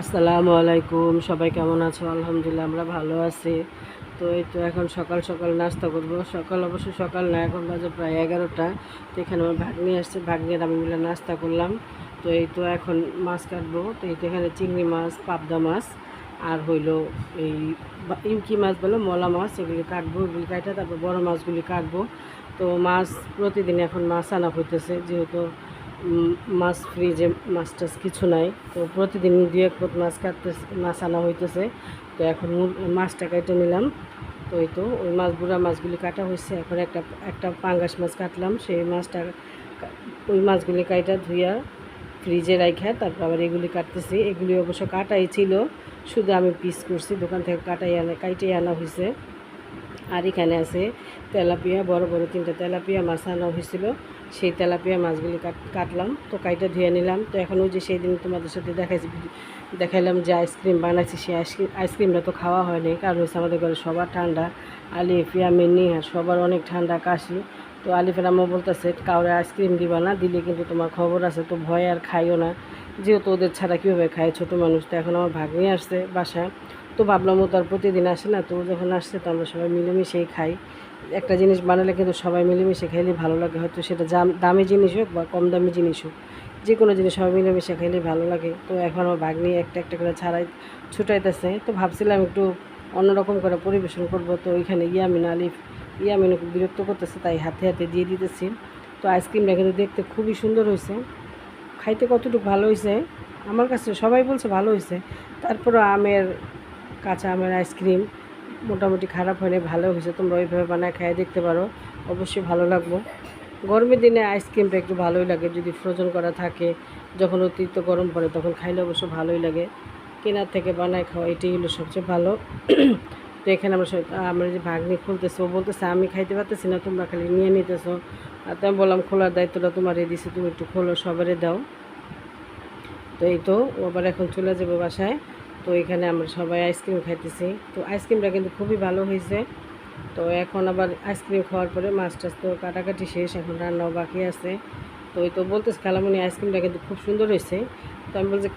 আসসালামু আলাইকুম, সবাই কেমন আছো? আলহামদুলিল্লাহ, আমরা ভালো আছি। তো এই তো এখন সকাল সকাল নাস্তা করব। সকাল অবশ্য সকাল না, এখন বাজে প্রায় এগারোটা। তো এখানে আমার ভাগ্নি আসছে, ভাগ্নির আমি মিলে নাস্তা করলাম। তো এই তো এখন মাছ কাটবো। তো এই তো এখানে চিংড়ি মাছ, পাবদা মাছ, আর হইল এই ইমকি মাছ বলে, মলা মাছ, এগুলি কাটবো, এগুলি কাটা তারপর বড় মাছগুলি কাটবো। তো মাছ প্রতিদিন এখন মাছ আনা হইতেছে, যেহেতু মাছ ফ্রিজে মাছ টাছ কিছু নাই। তো প্রতিদিন দু এক পথ মাছ কাটতে মাছ আনা হইতেছে। তো এখন মাছটা কেটে নিলাম। তো এই তো, ওই মাছ, বুড়া মাছগুলি কাটা হয়েছে এখন একটা একটা পাঙ্গাস মাছ কাটলাম। সেই মাছটা ওই মাছগুলি কাটা ধুইয়া ফ্রিজে রাখা তারপর আবার এগুলি কাটতেছি। এগুলি অবশ্য কাটাই ছিল। শুধু আমি পিস করছি। দোকান থেকে কাটাই আনা, কাইটাই আনা হয়েছে আর এখানে আছে তেলাপিয়া, বড় বড় তিনটা তেলাপিয়া মাছ আনা হয়েছিল। সেই তেলাপিয়া মাছগুলি কাট, কাটলাম তো কাইটা ধুয়ে নিলাম। তো এখন ওই যে সেই দিন তোমাদের সাথে দেখাইছি, দেখাইলাম যে আইসক্রিম বানাইছি, সেই আইসক্রিম, আইসক্রিমটা তো খাওয়া হয়নি। কারণ হচ্ছে আমাদের ঘরে সবার ঠান্ডা। আলিফ, ইয়ামিন নিহার সবার অনেক ঠান্ডা কাশি। তো আলিফের আম্মা বলতেছে, কাউরে আইসক্রিম দিবা না, দিলে কিন্তু তোমার খবর আছে, তো ভয় আর খাইও না। যেহেতু ওদের ছাড়া কীভাবে খায় ছোটো মানুষ? তো এখন আমার ভাগ্নি আসছে বাসায়। তো ভাবলাম ও তো আর প্রতিদিন আসে না, তো যখন আসছে তো আমরা সবাই মিলেমিশেই খাই। একটা জিনিস বানালে কিন্তু সবাই মিলেমিশে খাইলে ভালো লাগে, হয়তো সেটা দামি জিনিস হোক বা কম দামি জিনিস হোক যে কোনো জিনিস সবাই মিলেমিশে খাইলে ভালো লাগে। তো এখন আমার ভাগ্নি একটা একটা করে ছাড়াই, ছুটাইতেছে, তো ভাবছিলাম একটু অন্যরকম করে পরিবেশন করব। তো ওইখানে ইয়ামিন আলিফ খুব বিরক্ত করতেছে, তাই হাতে হাতে দিয়ে দিতেছি। তো আইসক্রিমটা কিন্তু দেখতে খুবই সুন্দর হয়েছে। খাইতে কতটুকু ভালো হয়েছে? আমার কাছে সবাই বলছে ভালো হয়েছে। তারপরও আমের কাঁচা আমের আইসক্রিম মোটামুটি খারাপ হয়নি, ভালো হয়েছে। তোমরা ওইভাবে বানায় খেয়ে দেখতে পারো। অবশ্যই ভালো লাগবো। গরমের দিনে আইসক্রিমটা একটু ভালোই লাগে, যদি ফ্রোজন করা থাকে। যখন অতিরিক্ত গরম পড়ে, তখন খাইলে অবশ্য ভালোই লাগে। কেনার থেকে বানায় খাওয়া, এটাই হলো সবচেয়ে ভালো। তো এখানে আমরা আমরা যে ভাগ্নি খুলতেছে, ও বলতেছে, আমি খাইতে পারতেছি না, তোমরা খালি নিয়ে নিতেছো। আর তো আমি বললাম, খোলার দায়িত্বটা তোমার দিছি, তুমি একটু খোলো, সবারে দাও। তো এই তো, ও আবার এখন চলে যাবে বাসায়। তো এখানে আমরা সবাই আইসক্রিম খাইতেছি। তো আইসক্রিমটা কিন্তু খুবই ভালো হয়েছে তো এখন আবার আইসক্রিম খাওয়ার পরে মাছ টাছ তো কাটাকাটি শেষ, এখন রান্নাও বাকি আছে। তো ওই তো বলতেছে খালামণি আইসক্রিমটা কিন্তু খুব সুন্দর হয়েছে তো আমি বলছি,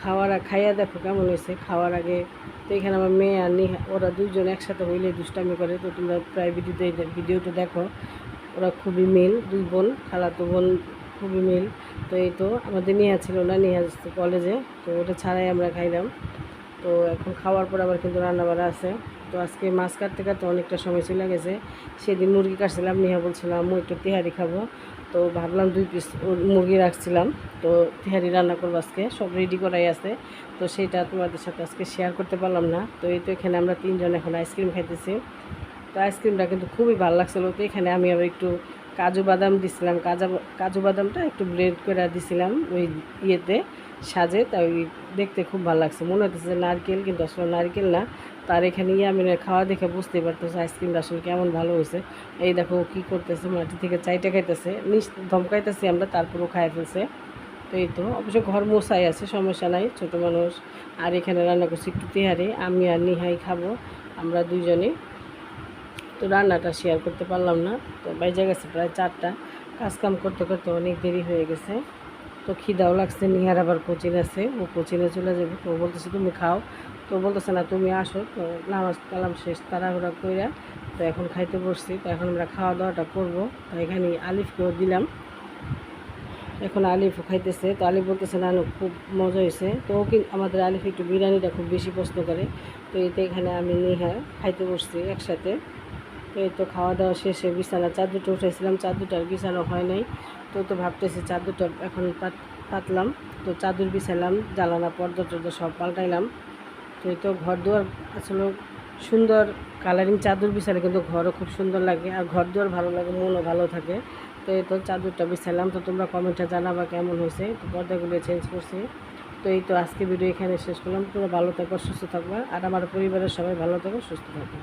খাওয়ার খাইয়া দেখো কেমন হয়েছে খাওয়ার আগে তো এখানে আমার মেয়ে আর নিহা, ওরা দুজন একসাথে হইলে দুষ্টামি করে। তো তোমরা প্রায় ভিডিওতে ভিডিওটা দেখো, ওরা খুবই মিল। দুই বোন খালা খালাতো বোন খুবই মিল। তো এই তো আমাদের নিহা ছিল না, নিহা কলেজে। তো ওটা ছাড়াই আমরা খাইলাম। তো এখন খাওয়ার পর আবার কিন্তু রান্নাবাড়া আছে। তো আজকে মাছ কাটতে কাটতে অনেকটা সময় চলে গেছে। সেদিন মুরগি কাটছিলাম, নিহা বলছিলাম আমি একটু তেহারি খাব। তো ভাবলাম দুই পিস মুরগি রাখছিলাম। তো তেহারি রান্না করব আজকে, সব রেডি করাই আছে। তো সেটা তোমাদের সাথে আজকে শেয়ার করতে পারলাম না। তো এই তো এখানে আমরা তিনজন এখন আইসক্রিম খাইতেছি। তো আইসক্রিমটা কিন্তু খুবই ভালো লাগছিল। তো এখানে আমি আবার একটু কাজু বাদাম দিছিলাম। কাজা কাজু বাদামটা একটু ব্লেড করে দিছিলাম ওই ইয়েতে। সাজে, তাই দেখতে খুব ভালো লাগছে। মনে হচ্ছে যে নারকেল, কিন্তু আসলে নারকেল না। তার এখানে ইয়ামিনের খাওয়া দেখে বুঝতেই পারতেছে আইসক্রিমটা আসলে কেমন ভালো হয়েছে। এই দেখো কী করতেছে, মাটি থেকে চাইটা খাইতেছে। নিচ ধমকাইতেছি আমরা, তারপরও খাই ফেলছে। তো এই তো, অবশ্য ঘর মশাই আছে, সমস্যা নাই, ছোটো মানুষ। আর এখানে রান্না করছি একটু তেহারি, আমি আর নিহাই খাব, আমরা দুইজনে। তো রান্নাটা শেয়ার করতে পারলাম না। তো বাইজে গেছে প্রায় চারটা। কাজকাম করতে করতে অনেক দেরি হয়ে গেছে। তো খিদাও লাগছে, নিহার আবার কোচিং আছে, ও কোচিংয়ে চলে যাবে। তো বলতেছে, তুমি খাও। তো বলতেছে, না, তুমি আসো। তো নামাজ কালাম শেষ, তাড়াহুড়া কইরা তো এখন খাইতে বসছি। তো এখন আমরা খাওয়া দাওয়াটা করব। তো এখানে আলিফকেও দিলাম। এখন আলিফও খাইতেছে। তো আলিফ বলতেছে, না খুব মজা হয়েছে তো কিন্তু আমাদের আলিফ একটু বিরিয়ানিটা খুব বেশি পছন্দ করে। তো এতে এখানে আমি নিহা খাইতে বসছি একসাথে। এই তো খাওয়া দাওয়া শেষে বিছানা চাদরটা উঠেছিলাম চাদরটার বিছানো হয় নাই। তো তো ভাবতেছি চাদরটা এখন পাত- পাতলাম। তো চাদর বিছালাম জ্বালানা পর্দা টর্দা সব পাল্টাইলাম। তো এই তো ঘর দুয়ার আসলে সুন্দর কালারিং চাদর বিছালে কিন্তু ঘরও খুব সুন্দর লাগে আর ঘর দুয়ার ভালো লাগে, মনও ভালো থাকে। তো এই তো চাদরটা বিছালাম। তো তোমরা কমেন্টে জানাবা কেমন হয়েছে। তো পর্দাগুলো চেঞ্জ করছি। তো এই তো আজকে ভিডিও এখানে শেষ করলাম। তোমরা ভালো থাকো সুস্থ থাকবা। আর আমার পরিবারের সবাই ভালো থাকো, সুস্থ থাকো।